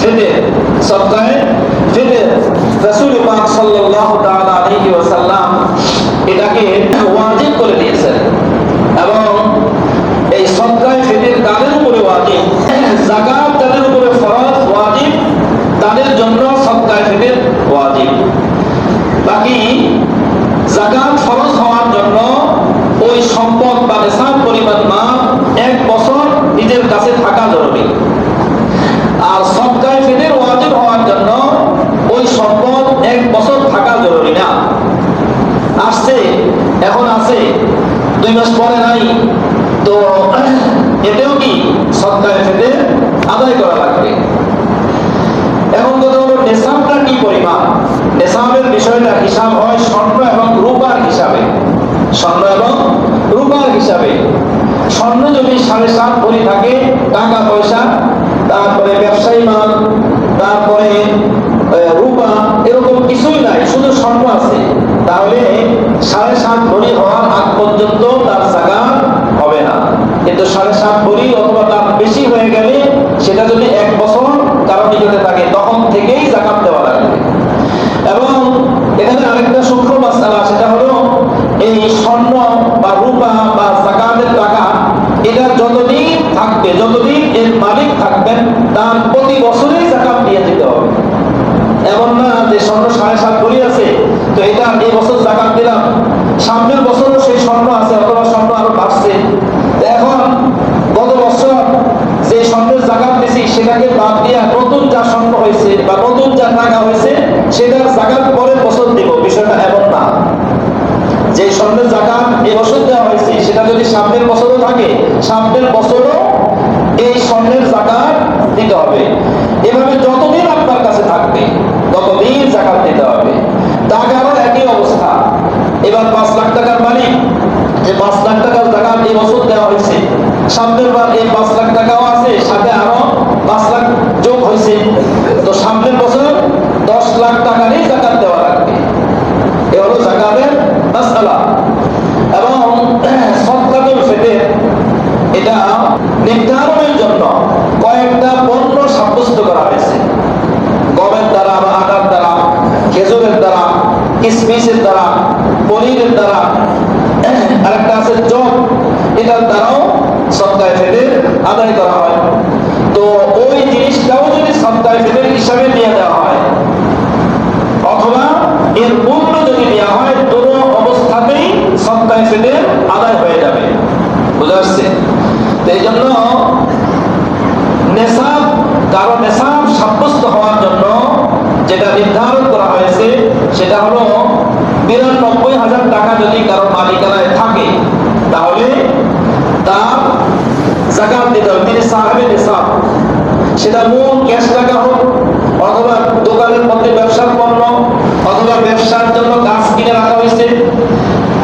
ফেদের সপ্তাহে ফেদের রসুল পাক সাল্লাল্লাহু তাআলা আলাইহি ওয়াসাল্লাম এটাকে ওয়াজিব করে দিয়েছেন। এবং এই সপ্তাহে ফেদের তাদের উপরে ওয়াজিব যাকাত তাদের উপরে ফরজ, ওয়াজিব, তাদের জন্য সপ্তাহে ফেদের ওয়াজিব বাকি জাকাত ফরজ হওয়ার জন্য ওই সম্পদ বা নেশার পরিমাণ মাল এক বছর নিজের কাছে থাকা জরুরি আর সবকায় ফেদের ওয়াজিব হওয়ার জন্য ওই সম্পদ এক বছর থাকা জরুরি না আসছে এখন আছে দুই মাস পরে নাই তো এতেও কি সবকায় ফেদের আদায় করা লাগবে। এখন কথা হলো নেশাবটা কি পরিমাণ? নেশাবের বিষয়টা হিসাব হয় স্বর্ণ এবং রূপার হিসাবে। স্বর্ণ এবং রূপার হিসাবে। স্বর্ণ যদি সাড়ে সাত ভরি থাকে, টাকা পয়সা তারপরে ব্যবসায়ী মাল তারপরে আহ, রূপা এরকম কিছুই নাই শুধু স্বর্ণ আছে তাহলে সাড়ে সাত ভরি হওয়ার আগ পর্যন্ত তার জায়গা হবে না কিন্তু সাড়ে সাত ভরি অথবা তার বেশি হয়ে গেলে সেটা যদি এক বছর কারও নিকটে থাকে তখন থেকেই জাকাত দেওয়া লাগবে এবং এখানে আরেকটা সূক্ষ্ম মাসালা সেটা হলো এই স্বর্ণ বা রূপা বা জাকাতের টাকা এটা যতদিন থাকবে যতদিন এর মালিক থাকবেন, তার প্রতি বছরেই জাকাত দিয়ে দিতে হবে। এমন না যে স্বর্ণ সাড়ে সাত ভরি আছে, তো এটা এই বছর জাকাত দিলাম। সামনের বছরও সেই স্বর্ণ আছে, অথবা স্বর্ণ আরও বাড়ছে। এখন গত বছর যে স্বর্ণের জাকাত দিছি, সেটাকে বাদ দিয়ে নতুন যা স্বর্ণ হয়েছে বা নতুন যা টাকা হয়েছে, সেটার জাকাত পরের বছর দিব। বিষয়টা এমন না। যে স্বর্ণের জাকাত এই বছর দেওয়া হয়েছে, সেটা যদি সামনের বছরও থাকে, সামনের বছরও এই স্বর্ণের জাকাত দিতে হবে এভাবে যতদিন আপনার কাছে থাকবে ততদিন জাকাত দিতে হবে টাকারও একই অবস্থা। এবার পাঁচ লাখ টাকার মালিক যে পাঁচ লাখ জাকাত এই বছর দেওয়া হয়েছে। সাথে আরও পাঁচ লাখ যোগ হয়েছে। দশ লাখ টাকারই দেওয়া লাগবে। এ হলো জাকাতের মাসআলা। এবং সদকাতুল ফিতর, এটা নির্ধারণের জন্য কয়েকটা পণ্য সাব্যস্ত করা হয়েছে। গমের দ্বারা বা আটার দ্বারা, খেজুরের দ্বারা কিসমিসের দ্বারা, পনিরের দ্বারা, আরেকটা আছে জব, এটার দ্বারাও সপ্তাহে ফেদের আদায় করা হয়। তো ওই জিনিসটাও যদি সপ্তাহে ফেদের হিসাবে নিয়ে দেওয়া হয়, অথবা এর মূল্য যদি নেওয়া হয়, কোনো অবস্থাতেই সপ্তাহে ফেদের আদায় হয়ে যাবে। বুঝা যাচ্ছে? তো এই জন্য নেশাব, কারও নেশাব সাব্যস্ত হওয়ার জন্য যেটা নির্ধারণ করা হয়েছে, সেটা হলো বিরানব্বই হাজার টাকা যদি কারও মালিকানায় থাকে, তাহলে তার জাকাত দিতে হবে। তিনি সাহেবের সেটা মূল ক্যাশ টাকা হোক অথবা দোকানের মধ্যে ব্যবসার পণ্য অথবা ব্যবসার জন্য গাছ কিনে রাখা হয়েছে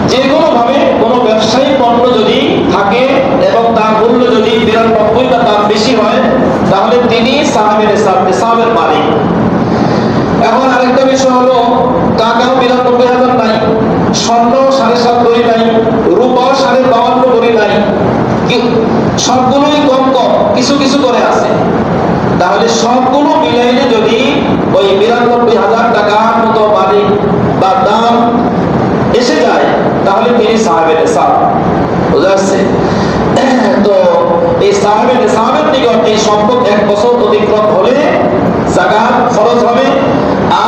যে কোনো ভাবে কোনো ব্যবসায়ী পণ্য যদি থাকে এবং তার মূল্য যদি বিরানব্বই বা তার বেশি হয় তাহলে তিনি সাহাবের নেশাব নেশাবের মালিক এখন আরেকটা বিষয় হলো টাকাও বিরানব্বই হাজার নাই স্বর্ণ সাড়ে সাত ভরি নাই রূপাও সাড়ে বাউন্ন ভরি নাই কি- সবগুলোই কম কম, কিছু কিছু করে আছে। তাহলে সবগুলো মিলাইলে যদি ওই বিরানব্বই হাজার টাকার মতো মালিক বা দাম এসে যায়, তাহলে তিনি সাহেবের বুঝা যাচ্ছে? তো এই সাহেবের নেশাবের নিকট এই সম্পদ এক বছর অতিক্রম হলে জাকাত ফরজ হবে,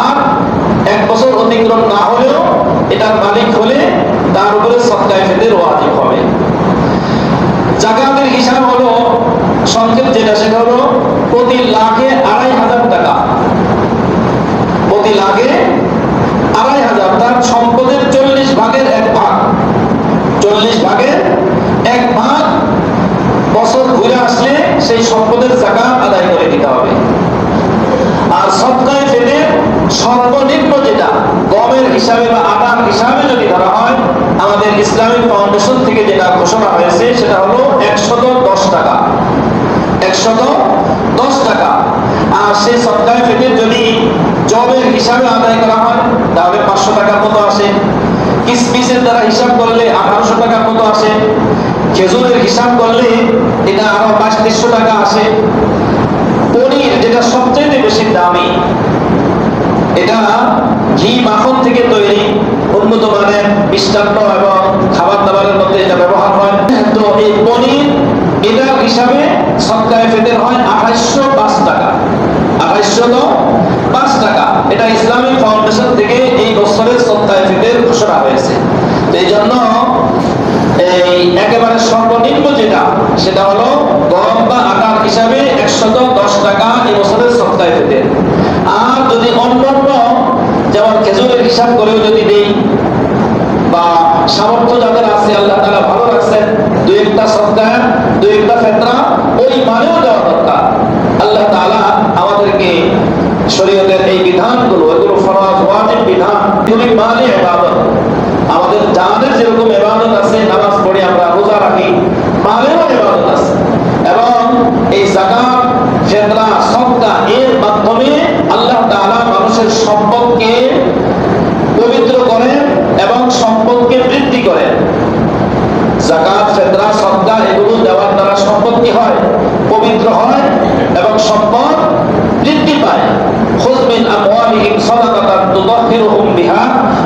আর এক বছর অতিক্রম না হলেও এটার মালিক হলে তার উপরে সৎকায় ফেদের ওয়াজিব হবে। হলো সংক্ষেপ যেটা, সেটা হলো প্রতি লাখে আড়াই হাজার টাকা। প্রতি লাখে আড়াই হাজার, তার সম্পদের চল্লিশ ভাগের এক ভাগ। চল্লিশ ভাগের এক ভাগ বছর ঘুরে আসলে সেই সম্পদের জাকাত আদায় করে দিতে হবে। আর সৎকায় ফেলে সর্বনিম্ন যেটা, গমের হিসাবে বা আটার হিসাবে যদি ধরা হয়, আমাদের ইসলামিক ফাউন্ডেশন থেকে যেটা ঘোষণা হয়েছে, সেটা হলো একশত দশ টাকা। একশত দশ টাকা। আর সেই সৎকায় ফেলে যদি জবের হিসাবে আদায় করা হয়, তাহলে পাঁচশো টাকার মতো আসে। কিসমিসের দ্বারা হিসাব করলে আঠারোশো টাকার মতো আসে। খেজুরের হিসাব করলে এটা আরও বাইশ তেইশশো টাকা আসে। পনির, যেটা সবচেয়ে বেশি দামি, এটা ঘি মাখন থেকে তৈরি। উন্নত মানের মিষ্টান্ন এবং খাবার দাবারের মধ্যে এটা ব্যবহার হয় তো এই পনির এটার সৎকায় ফেতের হয় পাঁচ টাকা। পাঁচ টাকা। এটা ইসলামিক ফাউন্ডেশন থেকে এই বছরের সৎকায় ফেতের ঘোষণা হয়েছে। এই জন্য এই একেবারে সর্বনিম্ন যেটা, সেটা হলো গম বা আটার হিসাবে একশত দশ টাকা এই বছরের সপ্তাহে ফেতে আর যদি অন্যান্য, যেমন খেজুরের হিসাব করেও যদি দেই, বা সামর্থ্য যাদের আছে, আল্লাহ তালা ভালো রাখছেন, দুই একটা সপ্তাহ, দুই একটা ফেতরা ওই মানেও দেওয়া দরকার আল্লাহ তালা আমাদেরকে শরীয়তের এই বিধানগুলো এগুলো ফরজ ওয়াজিব বিধান এগুলি মানে ইবাদত আমাদের জানের যেরকম ইবাদত আছে, নামাজ পড়ি আমরা রোজা রাখি মালেরও ইবাদত আছে। এবং এই জাকাত ফেতরা সদকা এর মাধ্যমে আল্লাহ তাআলা মানুষের সম্পদকে পবিত্র করেন এবং সম্পদকে বৃদ্ধি করেন। জাকাত ফেতরা সদকা এগুলো দেওয়ার দ্বারা সম্পদ কি হয়? পবিত্র হয় এবং সম্পদ বৃদ্ধি পায়। খুয মিন আমওয়ালিহিম সাদাকাতান তুতাহহিরুহুম বিহা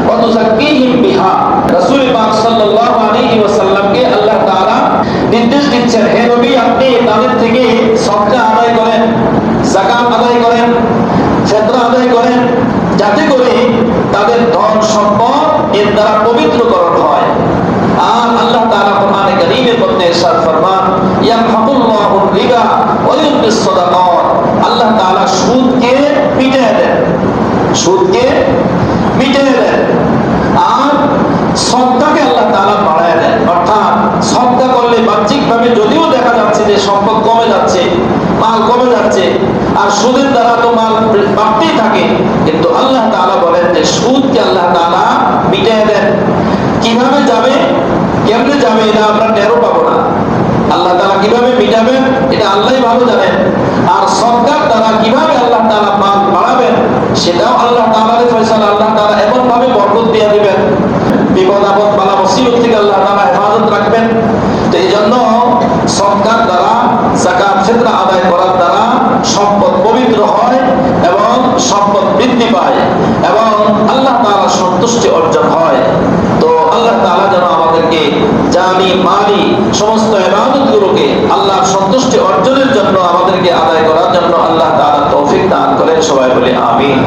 ওয়া তুযাক্কিহিম বিহা রাসূল পাক সাল্লাল্লাহু আলাইহি ওয়াসাল্লামকে আল্লাহ তাআলা নির্দেশ দিচ্ছেন হে নবী আপনি তাদের থেকে সদকা আদায় করেন যাকাত আদায় করেন ফেতরা আদায় করেন যাতে করে তাদের ধন সম্পদ এর দ্বারা পবিত্রকরণ হয়। আর আল্লাহ তাআলা কোরআনে কারীমের মধ্যে ইরশাদ ফরমান রিবা ওয়া সাদাকাত আল্লাহ তাআলা সুদকে মিটিয়ে দেন। সুদকে মিটিয়ে দেন। আর সদকাকে আল্লাহ তাআলা বাড়ায় দেন। অর্থাৎ সদকা করলে বাহ্যিকভাবে যদিও দেখা যাচ্ছে যে সম্পদ কমে যাচ্ছে, মাল কমে যাচ্ছে, আর সুদের দ্বারা তো মাল বাড়তেই থাকে কিন্তু আল্লাহ যে সুদকে আল্লাহ তাআলা মিটিয়ে দেন? কীভাবে যাবে? কেমনে যাবে? এটা আমরা টেরও পাবো না। আল্লাহ তাআলা কীভাবে মিটাবেন? এটা আল্লাহ ভালো জানেন। আর সরকার দ্বারা কীভাবে আল্লাহ তাআলা মাল বাড়াবেন, সেটাও আল্লাহ তাআলার ফয়সালা। আল্লাহ তাআলা এমন ভাবে বরকত দিয়ে দিবেন বিপদ আপদ বালা মুসিবত থেকে আল্লাহ তাআলা হেফাজত রাখবেন তো এই জন্য সরকার দ্বারা জাকাত ফিতরা আদায় করার দ্বারা সম্পদ পবিত্র হয় এবং সম্পদ বৃদ্ধি পায় এবং আল্লাহ তালা সন্তুষ্টি অর্জন হয়। তো আল্লাহ তালা যেন আমাদেরকে জানি, মানি সমস্ত এবাদতগুলোকে আল্লাহ সন্তুষ্টি অর্জনের জন্য আমাদেরকে আদায় করার জন্য আল্লাহ তালা তৌফিক দান করেন সবাই বলে আমিন।